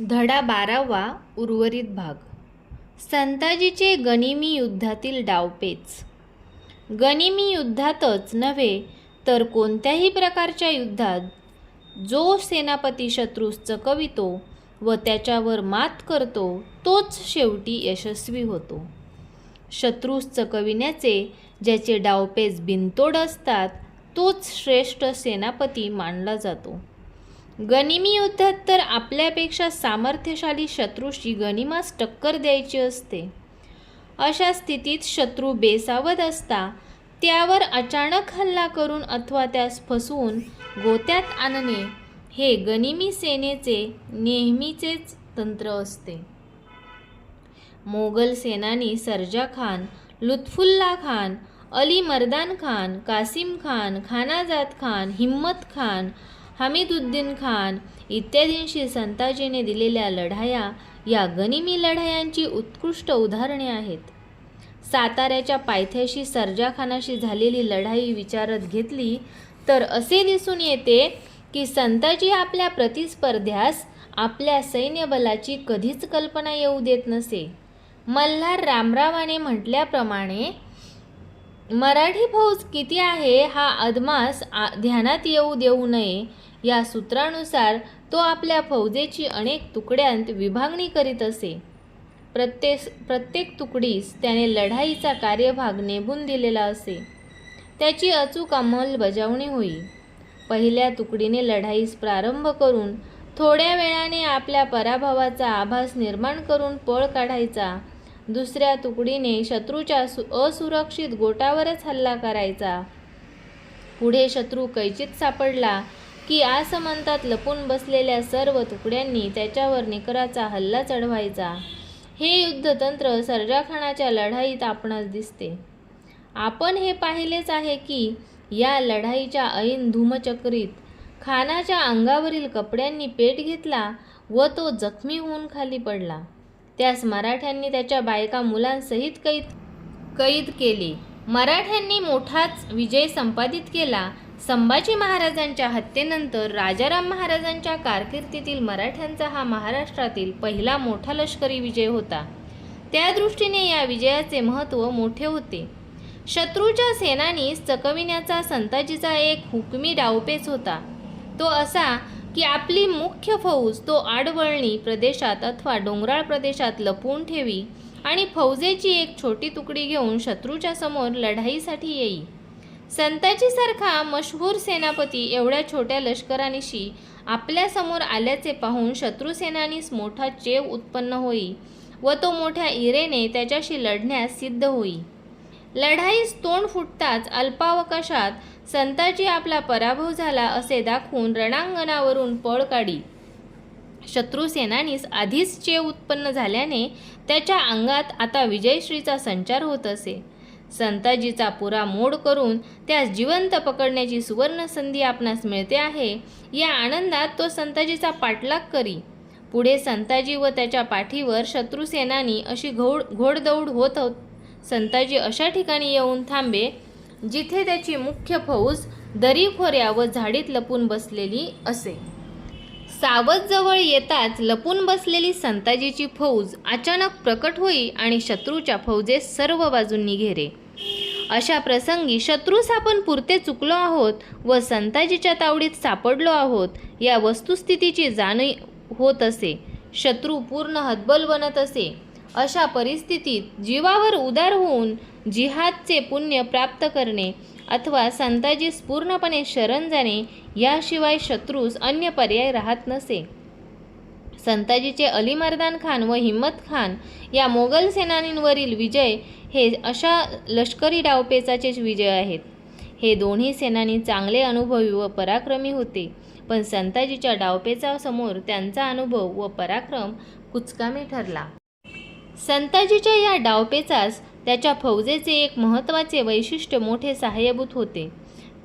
धडा बारावा उर्वरित भाग. संताजीचे गनिमी युद्धातील डावपेच. गनिमी युद्धातच नव्हे तर कोणत्याही प्रकारच्या युद्धात जो सेनापती शत्रूस चकवितो व त्याच्यावर मात करतो तोच शेवटी यशस्वी होतो. शत्रूस चकविण्याचे ज्याचे डावपेच बिनतोड असतात तोच श्रेष्ठ सेनापती मानला जातो. गनिमी युद्धात तर आपल्यापेक्षा सामर्थ्यशाली शत्रूशी गनिमास टक्कर द्यायची असते. अशा स्थितीत शत्रू बेसावध असता त्यावर अचानक हल्ला करून अथवा त्यास फसवून गोत्यात आणणे हे गनिमी सेनेचे नेहमीचेच तंत्र असते. मोगल सेनानी सर्जा खान लुत्फुल्ला खान अली मर्दान खान कासिम खान खानाजाद खान हिम्मत खान हमीदुद्दीन खान इत्यादींशी संताजीने दिलेल्या लढाया या गनिमी लढायांची उत्कृष्ट उदाहरणे आहेत. साताऱ्याच्या पायथ्याशी सर्जाखानाशी झालेली लढाई विचारात घेतली तर असे दिसून येते की संताजी आपल्या प्रतिस्पर्ध्यास आपल्या सैन्यबलाची कधीच कल्पना येऊ देत नसे. मल्हार रामरावाने म्हटल्याप्रमाणे मराठी फौज किती आहे हा अदमास आ ध्यानात येऊ देऊ नये या सूत्रानुसार तो आपल्या फौजेची अनेक तुकड्यांत विभागणी करीत असे. प्रत्येक प्रत्येक तुकडीस त्याने लढाईचा कार्यभाग नेबून दिलेला असे. त्याची अचूक अंमलबजावणी होई. पहिल्या तुकडीने लढाईस प्रारंभ करून थोड्या वेळाने आपल्या पराभवाचा आभास निर्माण करून पळ काढायचा दुसऱ्या तुकडीने शत्रूच्या सु असुरक्षित गोटावरच हल्ला करायचा. पुढे शत्रू कैचित सापडला की आसमंतात लपून बसलेल्या सर्व तुकड्यांनी त्याच्यावर निकराचा हल्ला चढवायचा. हे युद्धतंत्र सरजाखानाच्या लढाईत आपणास दिसते. आपण हे पाहिलेच आहे की या लढाईच्या ऐन धूमचक्रीत खानाच्या अंगावरील कपड्यांनी पेट घेतला व तो जखमी होऊन खाली पडला. त्यास मराठ्यांनी त्याच्या बायका मुलांसहित कैद कैद केले. मराठ्यांनी मोठाच विजय संपादित केला. संभाजी महाराजांच्या हत्येनंतर राजाराम महाराजांच्या कारकिर्दीतील मराठ्यांचा हा महाराष्ट्रातील पहिला मोठा लष्करी विजय होता. त्या दृष्टीने या विजयाचे महत्त्व मोठे होते. शत्रूच्या सेनानी चकविण्याचा संताजीचा एक हुकमी डावपेच होता. तो असा की आपली मुख्य फौज तो आडवळणी प्रदेशात अथवा डोंगराळ प्रदेशात लपवून ठेवी आणि फौजेची एक छोटी तुकडी घेऊन शत्रूच्या समोर लढाईसाठी येई. संताजीसारखा मशहूर सेनापती एवढ्या छोट्या लष्करानिशी आपल्यासमोर आल्याचे पाहून शत्रूसेनानीस मोठा चेव उत्पन्न होई व तो मोठ्या इरेने त्याच्याशी लढण्यास सिद्ध होई. लढाईस तोंड फुटताच अल्पावकाशात संताजी आपला पराभव झाला असे दाखवून रणांगणावरून पळ काढी. शत्रुसेनानीस आधीच चे उत्पन्न झाल्याने त्याच्या अंगात आता विजयश्रीचा संचार होत असे. संताजीचा पुरा मोड करून त्यास जिवंत पकडण्याची सुवर्ण संधी आपणास मिळते आहे या आनंदात तो संताजीचा पाठलाग करी. पुढे संताजी व त्याच्या पाठीवर शत्रुसेनानी अशी घोड घोडदौड होत होत संताजी अशा ठिकाणी येऊन थांबे जिथे त्याची मुख्य फौज दरीखोऱ्या व झाडीत लपून बसलेली असे. सावधजवळ येताच लपून बसलेली संताजीची फौज अचानक प्रकट होई आणि शत्रूच्या फौजेस सर्व बाजूंनी घेरे. अशा प्रसंगी शत्रूस आपण पुरते चुकलो आहोत व संताजीच्या तावडीत सापडलो आहोत या वस्तुस्थितीची जाणीव होत असे. शत्रू पूर्ण हतबल बनत असे. अशा परिस्थितीत जीवावर उदार होऊन जिहादचे पुण्य प्राप्त करणे अथवा संताजीस पूर्णपणे शरण जाणे याशिवाय शत्रूस अन्य पर्याय राहत नसे. संताजीचे अली मर्दान खान व हिम्मत खान या मोगल सेनानींवरील विजय हे अशा लष्करी डावपेचाचेच विजय आहेत. हे दोन्ही सेनानी चांगले अनुभवी व पराक्रमी होते पण संताजीच्या डावपेचासमोर त्यांचा अनुभव व पराक्रम कुचकामी ठरला. संताजीच्या या डावपेचास त्याच्या फौजेचे एक महत्त्वाचे वैशिष्ट्य मोठे सहाय्यभूत होते.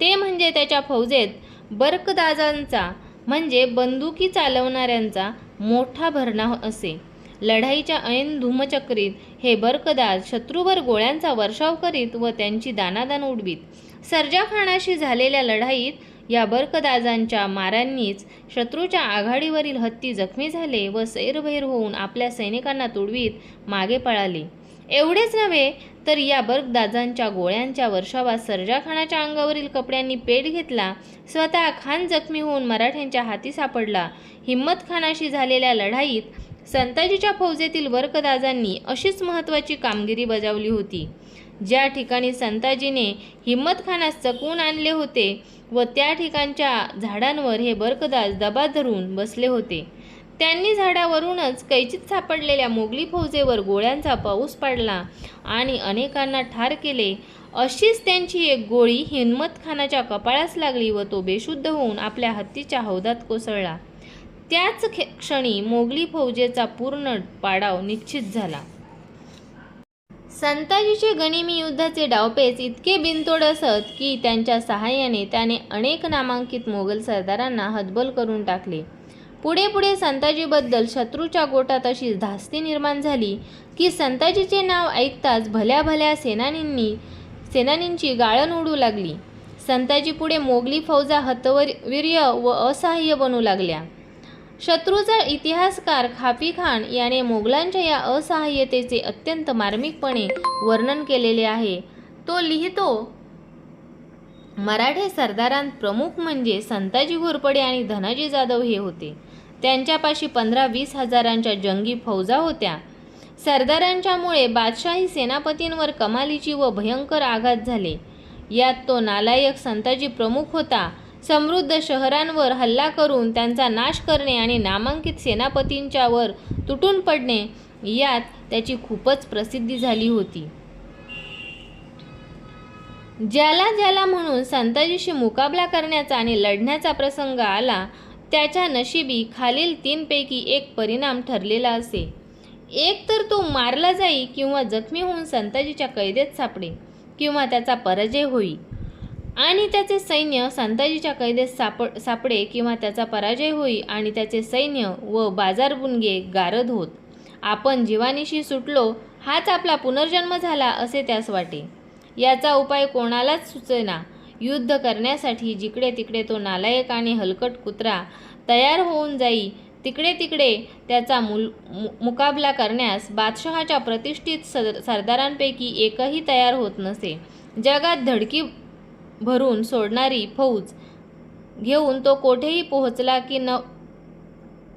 ते म्हणजे त्याच्या फौजेत बर्कदाजांचा म्हणजे बंदुकी चालवणाऱ्यांचा मोठा भरणा असे. लढाईच्या ऐन धूमचक्रीत हे बर्कदाज शत्रूवर गोळ्यांचा वर्षाव करीत व त्यांची दानादान उडवीत. सरजा खानाशी झालेल्या लढाईत या बर्कदाजांच्या मारांनीच शत्रूच्या आघाडीवरील हत्ती जखमी झाले व सैरभैर होऊन आपल्या सैनिकांना तुडवीत मागे पळाले. एवढेच नव्हे तर या बर्गदाजांच्या गोळ्यांच्या वर्षावात सरजाखानाच्या अंगावरील कपड्यांनी पेट घेतला स्वतः खान जखमी होऊन मराठ्यांच्या हाती सापडला. हिम्मत खानाशी झालेल्या लढाईत संताजीच्या फौजेतील बर्कदाजांनी अशीच महत्त्वाची कामगिरी बजावली होती. ज्या ठिकाणी संताजीने हिम्मत खानास चकवून आणले होते व त्या ठिकाणच्या झाडांवर हे बर्कदाज दबा धरून बसले होते. त्यांनी झाडावरूनच कैचित सापडलेल्या मोगली फौजेवर गोळ्यांचा पाऊस पाडला आणि अनेकांना ठार केले. अशीच त्यांची एक गोळी हिम्मत खानाच्या कपाळास लागली व तो बेशुद्ध होऊन आपल्या हत्तीच्या हौदात कोसळला. त्याच क्षणी मोगली फौजेचा पूर्ण पाडाव निश्चित झाला. संताजीचे गनिमी युद्धाचे डावपेच इतके बिनतोड असत की त्यांच्या सहाय्याने त्याने अनेक नामांकित मोगल सरदारांना हतबल करून टाकले. पुढे पुढे संताजीबद्दल शत्रूच्या गोटात अशी धास्ती निर्माण झाली की संताजीचे नाव ऐकताच भल्या भल्या सेनानींनी सेनानींची गाळण उडू लागली. संताजी पुढे मोगली फौजा हतवीर्य व असहाय्य बनू लागल्या. शत्रूचा इतिहासकार खाफी खान याने मोगलांच्या या असहाय्यतेचे अत्यंत मार्मिकपणे वर्णन केलेले आहे. तो लिहितो मराठे सरदारांत प्रमुख म्हणजे संताजी घोरपडे आणि धनाजी जाधव हे होते. त्यांच्यापाशी पंधरा वीस हजारांच्या जंगी फौजा होत्या. सरदारांच्यामुळे बादशाही सेनापतींवर कमालीची व भयंकर आघात झाले. यात तो नालायक संताजी प्रमुख होता. समृद्ध शहरांवर हल्ला करून त्यांचा नाश करणे आणि नामांकित सेनापतींच्यावर तुटून पडणे यात त्याची खूपच प्रसिद्धी झाली होती. ज्याला ज्याला म्हणून संताजीशी मुकाबला करण्याचा आणि लढण्याचा प्रसंग आला त्याच्या नशिबी खालील तीनपैकी एक परिणाम ठरलेला असे. एक तर तो मारला जाई किंवा जखमी होऊन संताजीच्या कैदेत सापडे किंवा त्याचा पराजय होई. आणि त्याचे सैन्य संताजीच्या कैदेत सापड सापडे किंवा त्याचा पराजय होई आणि त्याचे सैन्य व बाजारबुनगे गारद होत. आपण जीवानीशी सुटलो हाच आपला पुनर्जन्म झाला असे त्यास वाटे. याचा उपाय कोणालाच सुचेना. युद्ध करण्यासाठी जिकडे तिकडे तो नालायक आणि हलकट कुत्रा तयार होऊन जाई तिकडे तिकडे त्याचा मुल मु मुकाबला करण्यास बादशहाच्या प्रतिष्ठित सर सरदारांपैकी एकही तयार होत नसे. जगात धडकी भरून सोडणारी फौज घेऊन तो कोठेही पोहोचला की न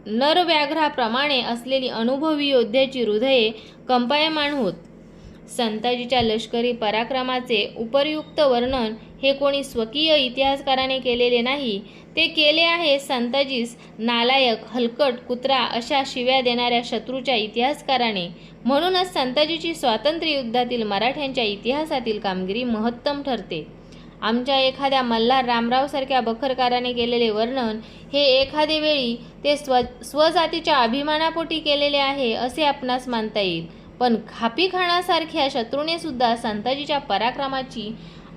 नरव्याघ्राप्रमाणे असलेली अनुभवी योद्ध्याची हृदये कंपायमान होत. संताजीच्या लष्करी पराक्रमाचे उपर्युक्त वर्णन हे कोणी स्वकीय इतिहासकाराने केलेले नाही ते केले आहे संताजीस नालायक हलकट कुत्रा अशा शिव्या देणाऱ्या शत्रूच्या इतिहासकाराने. म्हणूनच संताजीची स्वातंत्र्य युद्धातील मराठ्यांच्या इतिहासातील कामगिरी महत्तम ठरते. आमच्या एखाद्या मल्हार रामरावसारख्या बखरकाराने केलेले वर्णन हे एखादे वेळी ते स्व स्वजातीच्या अभिमानापोटी केलेले आहे असे आपणास मानता येईल. पण खापी खाण्यासारख्या शत्रूने सुद्धा संताजीच्या पराक्रमाची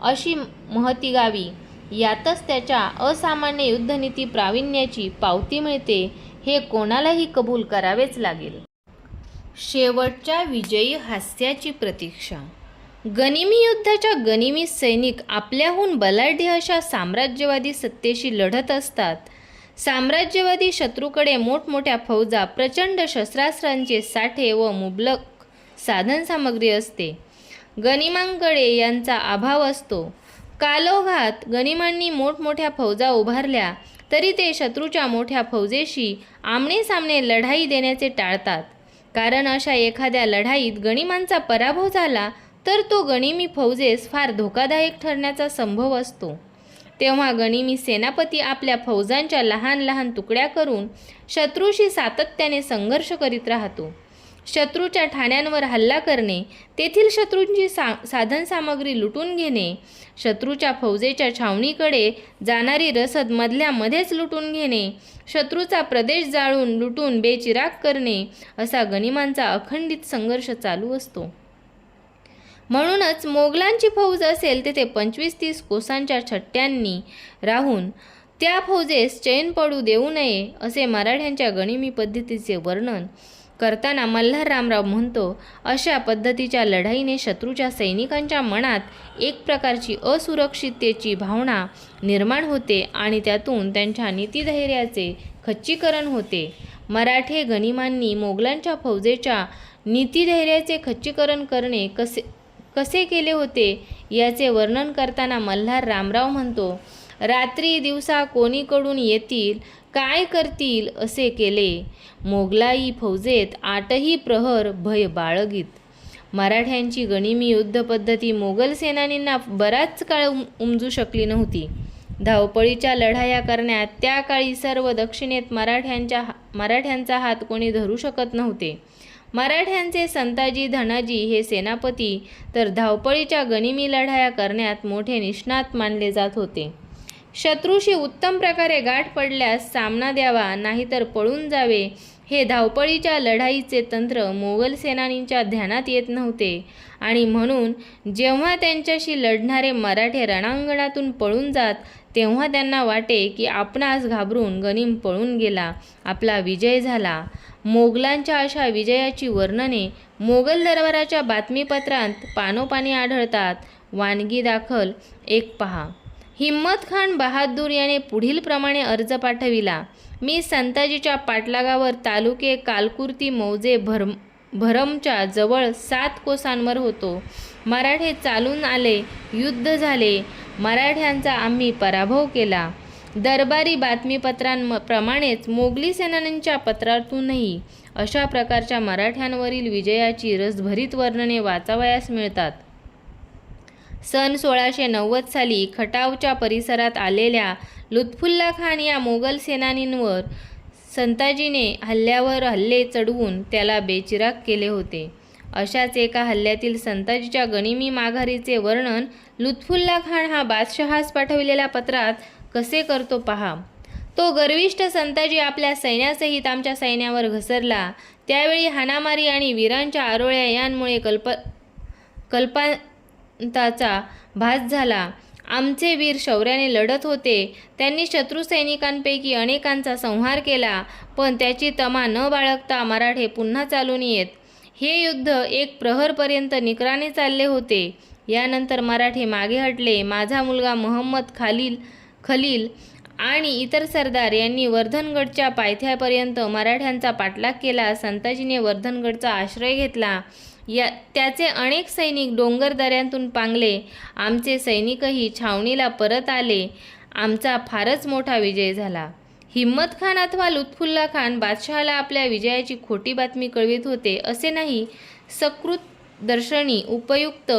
अशी महती गावी. यातच त्याच्या असामान्य युद्धनीती प्रावीण्याची पावती मिळते हे कोणालाही कबूल करावेच लागेल. शेवटच्या विजयी हास्याची प्रतीक्षा. गनिमी युद्धाच्या गनिमी सैनिक आपल्याहून बलाढ्य अशा साम्राज्यवादी सत्तेशी लढत असतात. साम्राज्यवादी शत्रूकडे मोठमोठ्या फौजा प्रचंड शस्त्रास्त्रांचे साठे व मुबलक साधनसामग्री असते. गनिमांकडे यांचा अभाव असतो. कालोघात गनिमांनी मोठमोठ्या फौजा उभारल्या तरी ते शत्रूच्या मोठ्या फौजेशी आमने सामने लढाई देण्याचे टाळतात. कारण अशा एखाद्या लढाईत गणिमांचा पराभव झाला तर तो गणिमी फौजेस फार धोकादायक ठरण्याचा संभव असतो. तेव्हा गणिमी सेनापती आपल्या फौजांच्या लहान लहान तुकड्या करून शत्रूशी सातत्याने संघर्ष करीत राहतो. शत्रूच्या ठाण्यांवर हल्ला करणे तेथील शत्रूंची सा साधनसामग्री लुटून घेणे शत्रूच्या फौजेच्या छावणीकडे जाणारी रसद मधल्या मध्येच लुटून घेणे शत्रूचा प्रदेश जाळून लुटून बेचिराग करणे असा गनिमांचा अखंडित संघर्ष चालू असतो. म्हणूनच मोगलांची फौज असेल तेथे पंचवीस तीस कोसांच्या छट्ट्यांनी राहून त्या फौजेस चैन पडू देऊ नये असे मराठ्यांच्या गणिमी पद्धतीचे वर्णन करताना मल्हार रामराव म्हणतो अशा पद्धतीच्या लढाईने शत्रूच्या सैनिकांच्या मनात एक प्रकारची असुरक्षिततेची भावना निर्माण होते आणि त्यातून त्यांच्या नीतीधैर्याचे खच्चीकरण होते. मराठे गनिमांनी मोगलांच्या फौजेच्या नीतिधैर्याचे खच्चीकरण करणे कसे कसे केले होते याचे वर्णन करताना मल्हार रामराव म्हणतो रात्री दिवसा कोणीकडून येतील काय करतील असे केले. मोगलाई फौजेत आठही प्रहर भय बाळगीत. मराठ्यांची गनिमी युद्धपद्धती मोगल सेनानींना बराच काळ उम- उमजू शकली नव्हती. धावपळीच्या लढाया करण्यात त्या काळी सर्व दक्षिणेत मराठ्यांच्या मराठ्यांचा हात कोणी धरू शकत नव्हते. मराठ्यांचे संताजी धनाजी हे सेनापती तर धावपळीच्या गनिमी लढाया करण्यात मोठे निष्णात मानले जात होते. शत्रूशी उत्तम प्रकारे गाठ पडल्यास सामना द्यावा नाहीतर पळून जावे. हे धावपळीच्या लढाईचे तंत्र मोगल सेनानींच्या ध्यानात येत नव्हते. आणि म्हणून जेव्हा त्यांच्याशी लढणारे मराठे रणांगणातून पळून जात तेव्हा त्यांना वाटे की आपणास घाबरून गनिम पळून गेला. आपला विजय झाला. मोगलांच्या अशा विजयाची वर्णने मोगल दरबाराच्या बातमीपत्रांत पानोपानी आढळतात. वानगी दाखल एक पहा. हिम्मत खान बहादूर याने पुढील प्रमाणे अर्ज पाठविला. मी संताजीच्या पाटलागावर तालुके कालकुर्ती मौजे भरम भरमच्या जवळ सात कोसांवर होतो. मराठे चालून आले युद्ध झाले. मराठ्यांचा आम्ही पराभव केला. दरबारी बातमीपत्रांप्रमाणेच मोगली सेनानींच्या पत्रातूनही अशा प्रकारच्या मराठ्यांवरील विजयाची रसभरीत वर्णने वाचावयास मिळतात. सन सोळाशे नव्वद साली खटावच्या परिसरात आलेल्या लुत्फुल्ला खान या मोगल सेनानींवर संताजीने हल्ल्यावर हल्ले चढवून त्याला बेचिराग केले होते. अशाच एका हल्ल्यातील संताजीच्या गनिमी माघारीचे वर्णन लुत्फुल्ला खान हा बादशहास पाठविलेल्या पत्रात कसे करतो पहा. तो गर्विष्ठ संताजी आपल्या सैन्यासहित आमच्या सैन्यावर घसरला. त्यावेळी हाणामारी आणि वीरांच्या आरोळ्या यांमुळे कल्प कल्पा ताचा भास झाला. आमचे वीर शौर्याने लढत होते. त्यांनी शत्रू सैनिकांपैकी अनेकांचा संहार केला पण त्याची तमा न बाळगता मराठे पुन्हा चालून येत. हे युद्ध एक प्रहरपर्यंत निकराने चालले होते. यानंतर मराठे मागे हटले. माझा मुलगा मोहम्मद खालील खलील आणि इतर सरदार यांनी वर्धनगडच्या पायथ्यापर्यंत मराठ्यांचा पाठलाग केला. संताजीने वर्धनगडचा आश्रय घेतला. या त्याचे अनेक सैनिक डोंगर दऱ्यांतून पांगले. आमचे सैनिकही छावणीला परत आले. आमचा फारच मोठा विजय झाला. हिम्मत खान अथवा लुत्फुल्ला खान बादशहाला आपल्या विजयाची खोटी बातमी कळवित होते असे नाही. सकृत दर्शनी उपयुक्त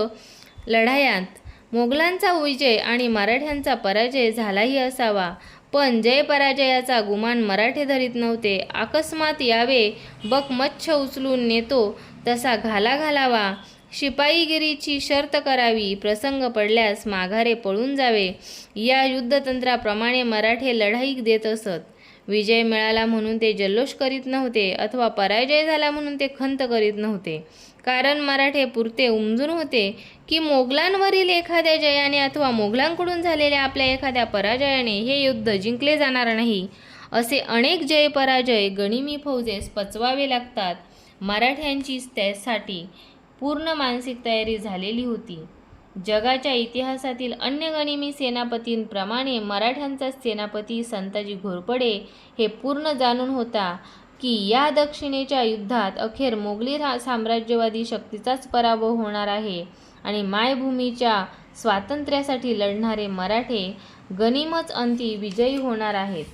लढायांत मोगलांचा विजय आणि मराठ्यांचा पराजय झालाही असावा पण जय पराजयाचा गुमान मराठे धरीत नव्हते. अकस्मात यावे बक मच्छ उचलून नेतो तसा घाला घालावा शिपाईगिरीची शर्त करावी. प्रसंग पडल्यास माघारे पळून जावे. या युद्धतंत्राप्रमाणे मराठे लढाई देत असत. विजय मिळाला म्हणून ते जल्लोष करीत नव्हते अथवा पराजय झाला म्हणून ते खंत करीत नव्हते. कारण मराठे पुरते उमजून होते की मोगलांवरील एखाद्या जयाने अथवा मोगलांकडून झालेल्या आपल्या एखाद्या पराजयाने हे युद्ध जिंकले जाणार नाही. असे अनेक जय पराजय गनिमी फौजेस पचवावे लागतात. मराठ्यांची त्यासाठी पूर्ण मानसिक तयारी झालेली होती. जगाच्या इतिहासातील अन्य गनिमी सेनापतींप्रमाणे मराठ्यांचा सेनापती संताजी घोरपडे हे पूर्ण जाणून होता की या दक्षिणेच्या युद्धात अखेर मोगली रा साम्राज्यवादी शक्तीचाच पराभव होणार आहे आणि मायभूमीच्या स्वातंत्र्यासाठी लढणारे मराठे गनिमच अंती विजयी होणार आहेत.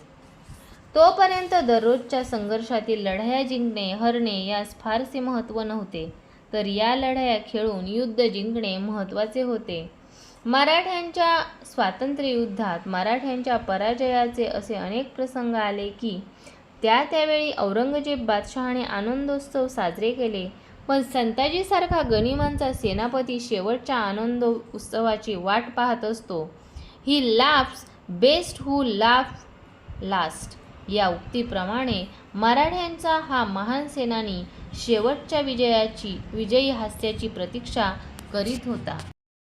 तोपर्यंत दररोजच्या संघर्षातील लढाया जिंकणे हरणे यास फारसे महत्त्व नव्हते. तर या लढाया खेळून युद्ध जिंकणे महत्त्वाचे होते. मराठ्यांच्या स्वातंत्र्ययुद्धात मराठ्यांच्या पराजयाचे असे अनेक प्रसंग आले की त्या त्यावेळी औरंगजेब बादशहाने आनंदोत्सव साजरे केले. पण संताजीसारखा गनिमांचा सेनापती शेवटच्या आनंद उत्सवाची वाट पाहत असतो. He laughs best who laugh last या उक्तीप्रमाणे मराठ्यांचा हा महान सेनानी शेवटच्या विजयाची विजयी हास्याची प्रतीक्षा करीत होता.